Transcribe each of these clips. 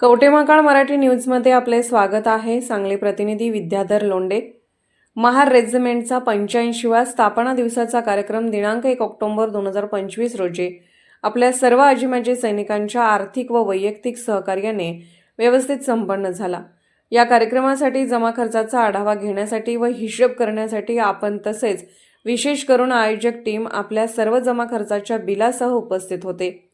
कवटेमाकाळ मराठी न्यूजमध्ये आपले स्वागत आहे. सांगली प्रतिनिधी विद्याधर लोंडे. महार रेजिमेंटचा पंच्याऐंशीवा स्थापना दिवसाचा कार्यक्रम दिनांक एक ऑक्टोबर दोन हजार पंचवीस रोजी आपल्या सर्व आजीमाजी सैनिकांच्या आर्थिक व वैयक्तिक सहकार्याने व्यवस्थित संपन्न झाला. या कार्यक्रमासाठी जमा खर्चाचा आढावा घेण्यासाठी व हिशेब करण्यासाठी आपण तसेच विशेष करून आयोजक टीम आपल्या सर्व जमा खर्चाच्या बिलासह उपस्थित होते.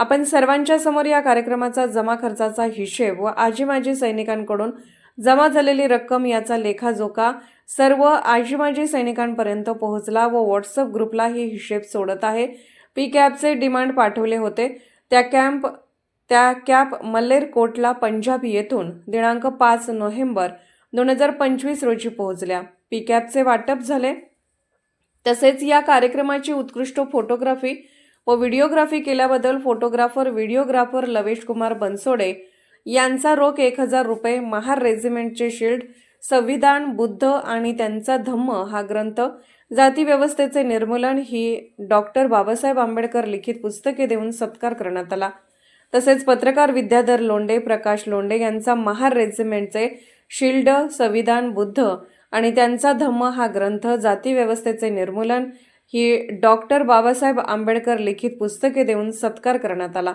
आपण सर्वांच्या समोर या कार्यक्रमाचा जमा खर्चाचा हिशेब व आजी माजी सैनिकांकडून जमा झालेली रक्कम याचा लेखाजोखा सर्व आजी माजी सैनिकांपर्यंत पोहोचला व व्हॉट्सअप ग्रुपला ही हिशेब सोडत आहे. पी कॅबचे डिमांड पाठवले होते. त्या कॅम्प त्या कॅप मल्लेरकोटला पंजाब येथून दिनांक पाच नोव्हेंबर दोन हजार पंचवीस रोजी पोहोचल्या. पी कॅबचे वाटप झाले. तसेच या कार्यक्रमाची उत्कृष्ट फोटोग्राफी व व्हिडिओग्राफी केल्याबद्दल फोटोग्राफर व्हिडिओग्राफर लवेश कुमार बनसोडे यांचा रोख एक हजार रुपये महार रेजिमेंटचे शिल्ड संविधान बुद्ध आणि त्यांचा धम्म हा ग्रंथ जातीव्यवस्थेचे निर्मूलन ही डॉक्टर बाबासाहेब आंबेडकर लिखित पुस्तके देऊन सत्कार करण्यात आला. तसेच पत्रकार विद्याधर लोंडे प्रकाश लोंडे यांचा महार रेजिमेंटचे शिल्ड संविधान बुद्ध आणि त्यांचा धम्म हा ग्रंथ जाती व्यवस्थेचे निर्मूलन ही डॉक्टर बाबासाहेब आंबेडकर लिखित पुस्तके देऊन सत्कार करण्यात आला.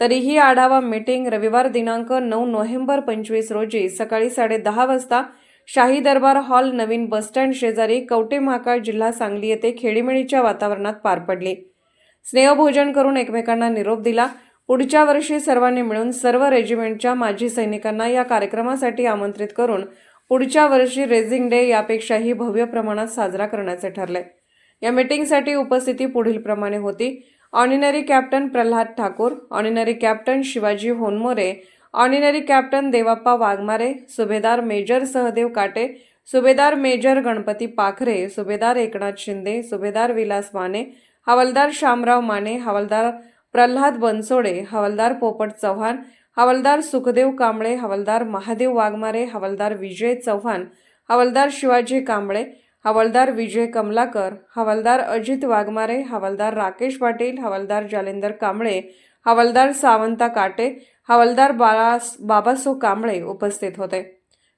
तरीही आढावा मीटिंग रविवार दिनांक नऊ नोव्हेंबर पंचवीस रोजी सकाळी साडेदहा वाजता शाही दरबार हॉल नवीन बसस्टँड शेजारी कवटे महाकाळ जिल्हा सांगली येथे खेळीमेळीच्या वातावरणात पार पडली. स्नेहभोजन करून एकमेकांना निरोप दिला. पुढच्या वर्षी सर्वांनी मिळून सर्व रेजिमेंटच्या माजी सैनिकांना या कार्यक्रमासाठी आमंत्रित करून पुढच्या वर्षी रेझिंग डे यापेक्षाही भव्य प्रमाणात साजरा करण्याचे ठरले. या मीटिंगसाठी उपस्थिती पुढीलप्रमाणे होती. Ordinary captain Pralhad Thakur ordinary captain Shivaji Honmore ordinary captain Devappa Waghmare सुभेदार मेजर सहदेव काटे सुभेदार मेजर गणपती पाखरे सुभेदार एकनाथ शिंदे सुभेदार विलास माने हवालदार शामराव माने हवालदार प्रल्हाद बनसोडे हवालदार पोपट चव्हाण हवालदार सुखदेव कांबळे हवालदार महादेव वाघमारे हवालदार विजय चव्हाण हवालदार शिवाजी कांबळे हवालदार विजय कमलाकर हवालदार अजित वाघमारे हवालदार राकेश पाटील हवालदार जालेंदर कांबळे हवालदार सावंता काटे हवालदार बाळा बाबासो कांबळे उपस्थित होते.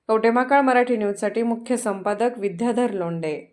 कवटेमाकाळ मराठी न्यूजसाठी मुख्य संपादक विद्याधर लोंडे